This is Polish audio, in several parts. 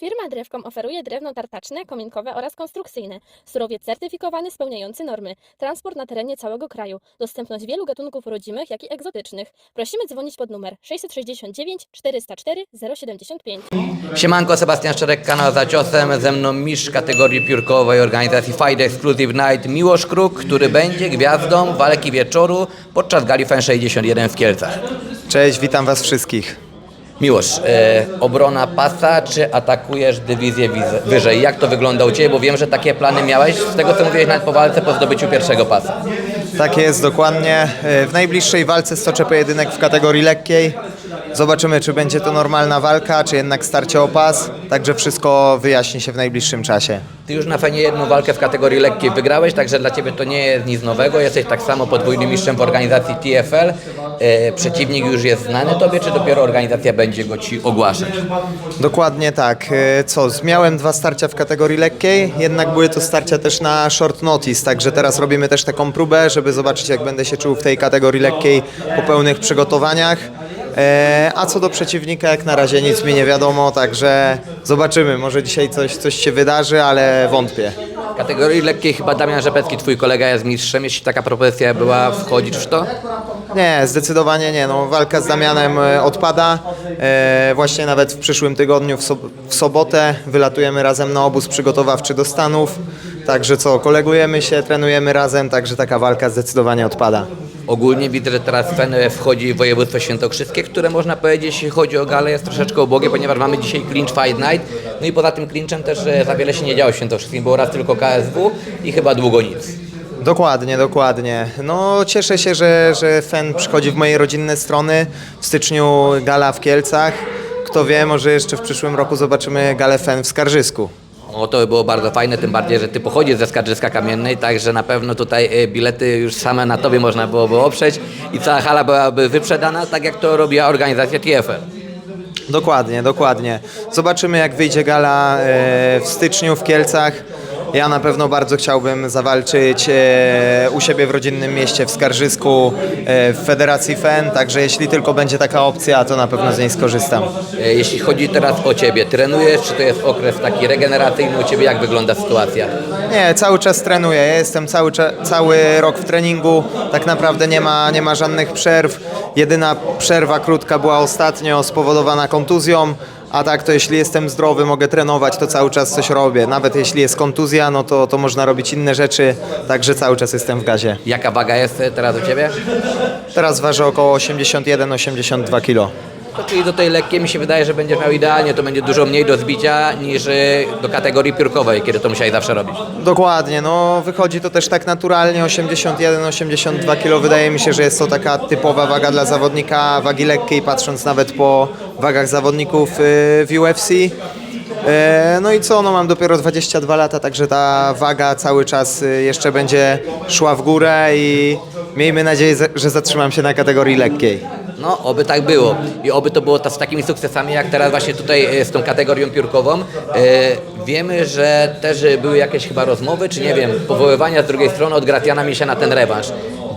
Firma Drewkom oferuje drewno tartaczne, kominkowe oraz konstrukcyjne. Surowiec certyfikowany spełniający normy. Transport na terenie całego kraju. Dostępność wielu gatunków rodzimych, jak i egzotycznych. Prosimy dzwonić pod numer 669 404 075. Siemanko, Sebastian Szczerek, kanał za ciosem, ze mną mistrz kategorii piórkowej organizacji Fight Exclusive Night Miłosz Kruk, który będzie gwiazdą walki wieczoru podczas gali FEN 61 w Kielcach. Cześć, witam Was wszystkich. Miłosz, e, obrona pasa, czy atakujesz dywizję wiz- wyżej? Jak to wygląda u Ciebie? Bo wiem, że takie plany miałeś, z tego co mówiłeś nawet po walce po zdobyciu pierwszego pasa. Tak jest, dokładnie. E, W najbliższej walce stoczę pojedynek w kategorii lekkiej. Zobaczymy, czy będzie to normalna walka, czy jednak starcie o pas. Także wszystko wyjaśni się w najbliższym czasie. Ty już na Fenie jedną walkę w kategorii lekkiej wygrałeś, także dla Ciebie to nie jest nic nowego. Jesteś tak samo podwójnym mistrzem w organizacji TFL. E, przeciwnik już jest znany Tobie, czy dopiero organizacja będzie go Ci ogłaszać? Dokładnie tak. E, Co, miałem dwa starcia w kategorii lekkiej, jednak były to starcia też na short notice, także teraz robimy też taką próbę, żeby zobaczyć, jak będę się czuł w tej kategorii lekkiej po pełnych przygotowaniach. E, A co do przeciwnika, jak na razie nic mi nie wiadomo, także zobaczymy. Może dzisiaj coś, coś się wydarzy, ale wątpię. W kategorii lekkiej chyba Damian Rzepecki, Twój kolega jest mistrzem. Jeśli taka propozycja była, wchodzić w to? Nie, zdecydowanie nie. No, walka z Damianem e, odpada. E, właśnie nawet w przyszłym tygodniu, w, sob- w sobotę, wylatujemy razem na obóz przygotowawczy do Stanów. Także co, kolegujemy się, trenujemy razem, także taka walka zdecydowanie odpada. Ogólnie widzę, że teraz FEN wchodzi województwo świętokrzyskie, które można powiedzieć, jeśli chodzi o galę, jest troszeczkę ubogie, ponieważ mamy dzisiaj clinch fight night. No i poza tym clinchem też e, za wiele się nie działo w świętokrzyskim, było raz tylko KSW i chyba długo nic. Dokładnie, dokładnie. No cieszę się, że, że FEN przychodzi w moje rodzinne strony. W styczniu gala w Kielcach. Kto wie, może jeszcze w przyszłym roku zobaczymy galę FEN w Skarżysku. O, to by było bardzo fajne, tym bardziej, że ty pochodzisz ze Skarżyska Kamiennej, także na pewno tutaj e, bilety już same na tobie można byłoby oprzeć i cała hala byłaby wyprzedana, tak jak to robiła organizacja TFL. Dokładnie, dokładnie. Zobaczymy jak wyjdzie gala e, w styczniu w Kielcach. Ja na pewno bardzo chciałbym zawalczyć e, u siebie w rodzinnym mieście w Skarżysku e, w Federacji FEN, także jeśli tylko będzie taka opcja, to na pewno z niej skorzystam. E, Jeśli chodzi teraz o ciebie, trenujesz, czy to jest okres taki regeneracyjny u ciebie, jak wygląda sytuacja? Nie, cały czas trenuję. Ja jestem cały, cza- cały rok w treningu. Tak naprawdę nie ma, nie ma żadnych przerw. Jedyna przerwa krótka była ostatnio spowodowana kontuzją. A tak to jeśli jestem zdrowy, mogę trenować, to cały czas coś robię. Nawet jeśli jest kontuzja, no to, to można robić inne rzeczy. Także cały czas jestem w gazie. Jaka waga jest e, teraz u ciebie? Teraz ważę około 81-82 kg. To czyli do tej lekkiej mi się wydaje, że będziesz miał idealnie, to będzie dużo mniej do zbicia niż e, do kategorii piórkowej, kiedy to musiałeś zawsze robić. Dokładnie, no wychodzi to też tak naturalnie, 81-82 kg. Wydaje mi się, że jest to taka typowa waga dla zawodnika wagi lekkiej, patrząc nawet po wagach zawodników y, w UFC. E, No i co, no mam dopiero 22 lata, także ta waga cały czas y, jeszcze będzie szła w górę i miejmy nadzieję, że zatrzymam się na kategorii lekkiej. No, oby tak było. I oby to było z takimi sukcesami, jak teraz właśnie tutaj e, z tą kategorią piórkową. E, wiemy, że też e, były jakieś chyba rozmowy, czy nie wiem, powoływania z drugiej strony od Gratiana Misia na ten rewanż.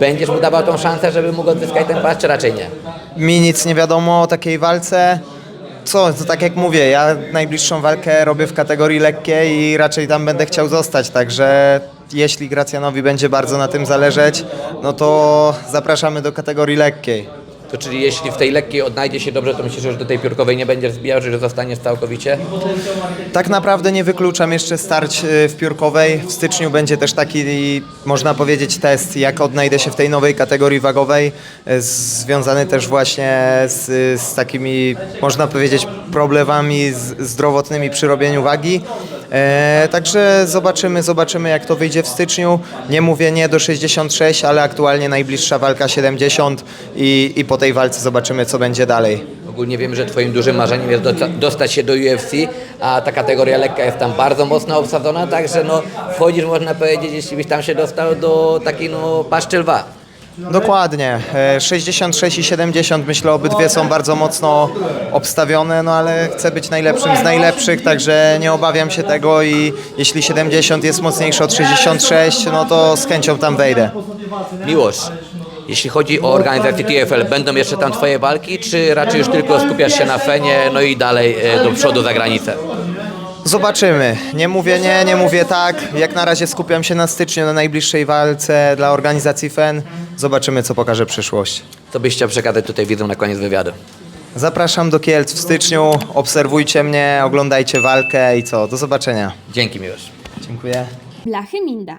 Będziesz mu dawał tą szansę, żeby mógł odzyskać ten pas, czy raczej nie? Mi nic nie wiadomo o takiej walce. Co, to tak jak mówię, ja najbliższą walkę robię w kategorii lekkiej i raczej tam będę chciał zostać, także jeśli Gracjanowi będzie bardzo na tym zależeć, no to zapraszamy do kategorii lekkiej. To czyli jeśli w tej lekkiej odnajdzie się dobrze, to myślisz, że do tej piórkowej nie będziesz zbijał, że zostaniesz całkowicie? Tak naprawdę nie wykluczam jeszcze starć y, w piórkowej. W styczniu będzie też taki, można powiedzieć, test, jak odnajdę się w tej nowej kategorii wagowej, y, związany też właśnie z, z takimi, można powiedzieć, problemami zdrowotnymi przy robieniu wagi. E, także zobaczymy, zobaczymy jak to wyjdzie w styczniu. Nie mówię nie do 66, ale aktualnie najbliższa walka 70 i, i po tej walce zobaczymy co będzie dalej. Ogólnie wiem, że twoim dużym marzeniem jest dostać się do UFC, a ta kategoria lekka jest tam bardzo mocno obsadzona, także no wchodzisz, można powiedzieć, jeśli byś tam się dostał do takiej no paszczy lwa. Dokładnie. E, 66 i 70 myślę obydwie są bardzo mocno obstawione, no ale chcę być najlepszym z najlepszych, także nie obawiam się tego i jeśli 70 jest mocniejszy od 66, no to z chęcią tam wejdę. Miłosz, Jeśli chodzi o organizację TFL, będą jeszcze tam Twoje walki, czy raczej już tylko skupiasz się na Fenie, no i dalej e, do przodu za granicę? Zobaczymy. Nie mówię nie, nie mówię tak. Jak na razie skupiam się na styczniu, na najbliższej walce dla organizacji FEN. Zobaczymy, co pokaże przyszłość. Co byś chciał przekazać tutaj widzom na koniec wywiadu? Zapraszam do Kielc w styczniu. Obserwujcie mnie, oglądajcie walkę i co? Do zobaczenia. Dzięki miłość. Dziękuję. Blachy Minda,